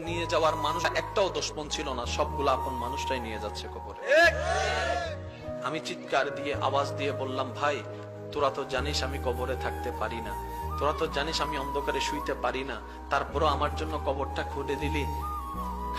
নিয়ে যাওয়ার মানুষ একটাও দুশ্মন ছিল না, সবগুলো আপন মানুষটাই নিয়ে যাচ্ছে কবরে। আমি চিৎকার দিয়ে, আওয়াজ দিয়ে বললাম, ভাই, তোরা তো জানিস আমি কবরে থাকতে পারি না। তোরা তো জানিস আমি অন্ধকারে শুইতে পারি না। তারপরও আমার জন্য কবরটা খুঁড়ে দিলি।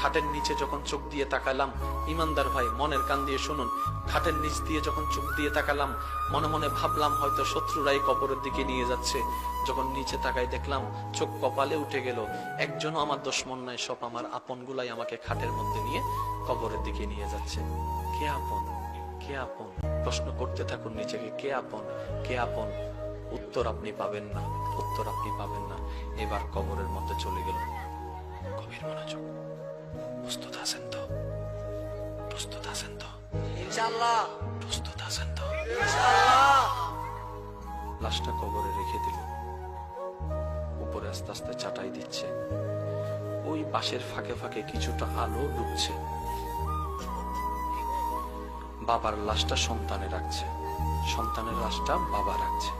খাটের নিচে যখন চোখ দিয়ে তাকালাম, ইমানদার ভাই মনের কান দিয়ে শুনুন, খাটের নিচ দিয়ে যখন চোখ দিয়ে তাকালাম, মনে মনে ভাবলাম হয়তো শত্রুরাই কবরের দিকে নিয়ে যাচ্ছে। যখন নিচে তাকাই দেখলাম, চোখ কপালে উঠে গেল, একজনও আমার দুশ্মন নাই, সব আমার আপন গুলাই আমাকে খাটের মধ্যে নিয়ে কবরের দিকে নিয়ে যাচ্ছে। কে আপন? কে আপন? প্রশ্ন করতে থাকুন নিজেকে, কে আপন? কে আপন? উত্তর আপনি পাবেন না, উত্তর আপনি পাবেন না। এবার কবরের মধ্যে চলে গেল। ইনশাআল্লাহ। প্রস্তুত আছেন তো? ইনশাআল্লাহ। লাশটা কবরে রেখে দিল। উপরে আস্তে আস্তে চাটাই দিচ্ছে। ওই বাঁশের ফাঁকে ফাঁকে কিছুটা আলো ঢুকছে বাবার লাশটা সন্তানে রাখছে। সন্তানের লাশটা বাবা রাখছে।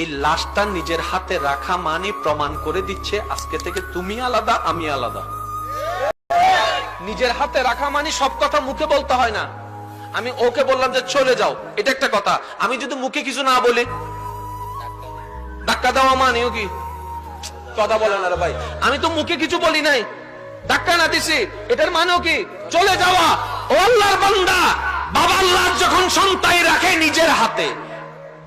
এই লাশটা নিজের হাতে রাখা মানে প্রমাণ করে দিচ্ছে আজকে থেকে তুমি আলাদা আমি আলাদা। নিজের হাতে রাখা মানে সব কথা মুখে বলতে হয় না। আমি ওকে বললাম যে চলে যাও। এটা একটা কথা। আমি যদি মুখে কিছু না বলি, ধাক্কা দেওয়া মানেও কি? কথা বলে না ভাই। আমি তো মুখে কিছু বলি নাই। ধাক্কা না দিছি। এটার মানেও কি? চলে যাওয়া। ও আল্লাহর বান্দা। বাবা আল্লাহ যখন সন্তান রাখে নিজের হাতে,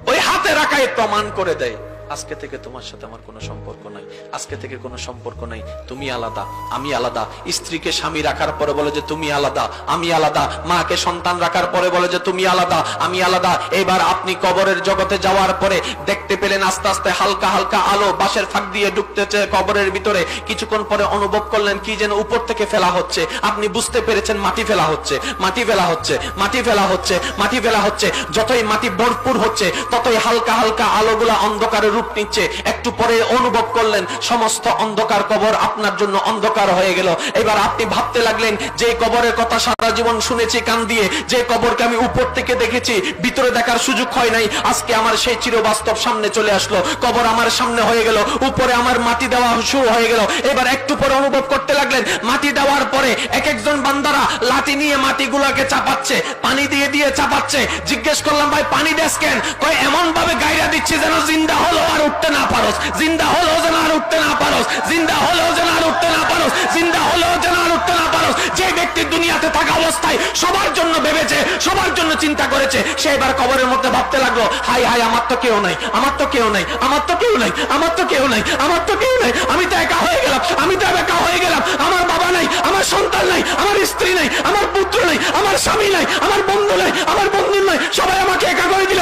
ওই হাতে রাখায় প্রমাণ করে দেয়। আজকে থেকে তোমার সাথে আমার কোনো সম্পর্ক নাই। আজকে থেকে কোনো সম্পর্ক নাই। তুমি আলাদা, আমি আলাদা। স্ত্রীকে স্বামী রাখার পরে বলে যে তুমি আলাদা, আমি আলাদা। মাকে সন্তান রাখার পরে বলে যে তুমি আলাদা, আমি আলাদা। এবার আপনি কবরের জগতে যাওয়ার পরে দেখতে পেলেন আস্তে আস্তে হালকা হালকা আলো বাঁশের ফাঁক দিয়ে ঢুকতেছে কবরের ভিতরে। কিছুক্ষণ পরে অনুভব করলেন কি যেন উপর থেকে ফেলা হচ্ছে। আপনি বুঝতে পেরেছেন মাটি ফেলা হচ্ছে, মাটি ফেলা হচ্ছে, মাটি ফেলা হচ্ছে, মাটি ফেলা হচ্ছে। যতই মাটি ভরপুর হচ্ছে, ততই হালকা হালকা আলোগুলা অন্ধকারে রূপ নিচ্ছে একটু পরে অনুভব করলেন, সমস্ত অন্ধকার কবর আপনার জন্য অন্ধকার হয়ে গেল। এবার আপনি ভাবতে লাগলেন, যে কবরের কথা সারা জীবন শুনেছি কান দিয়ে, যে কবরকে আমি উপর থেকে দেখেছি, ভিতরে দেখার সুযোগ হয় নাই। আজকে আমার সেই চিরবাস্তব সামনে চলে আসলো। কবর আমার সামনে হয়ে গেল, উপরে আমার মাটি দেওয়া শুরু হয়ে গেল। এবার একটু পরে অনুভব করতে লাগলেন, মাটি দেওয়ার পরে এক একজন বান্দারা লাঠি নিয়ে মাটিগুলোকে চাপাচ্ছে, পানি দিয়ে দিয়ে চাপাচ্ছে। জিজ্ঞেস করলাম, ভাই, পানি দেশ কেন? কয় এমন ভাবে গাইরা দিচ্ছে যেন জিন্দা আর উঠতে না পারোস জিন্দা হলো যেন আর উঠতে না পারোস জিন্দা হলো যেন আর উঠতে না পারোস জিন্দা হলো যেন আর উঠতে না পারোস যে ব্যক্তি দুনিয়াতে থাকা অবস্থায় সবার জন্য ভেবেছে সবার জন্য চিন্তা করেছে সে এবার কবরের মধ্যে ভাবতে লাগল হাই হাই আমার তো কেউ নাই আমার তো কেউ নাই আমার তো কেউ নাই আমার তো কেউ নাই আমার তো কেউ নাই আমি তো একা হয়ে গেলাম আমি তো একা হয়ে গেলাম আমার বাবা নাই আমার সন্তান নাই আমার স্ত্রী নাই আমার পুত্র নাই আমার স্বামী নাই আমার বন্ধু নাই আমার বন্ধু নাই সবাই আমাকে একা করে দিল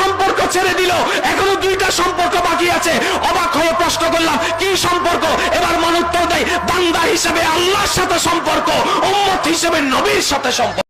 সম্পর্ক ছেড়ে দিল। এখনও দুইটা সম্পর্ক বাকি আছে। অবাক হয়ে প্রশ্ন করলাম, কি সম্পর্ক? এবার মানুষ তো দেয়, বান্দা হিসেবে আল্লাহর সাথে সম্পর্ক, উম্মত হিসেবে নবীর সাথে সম্পর্ক।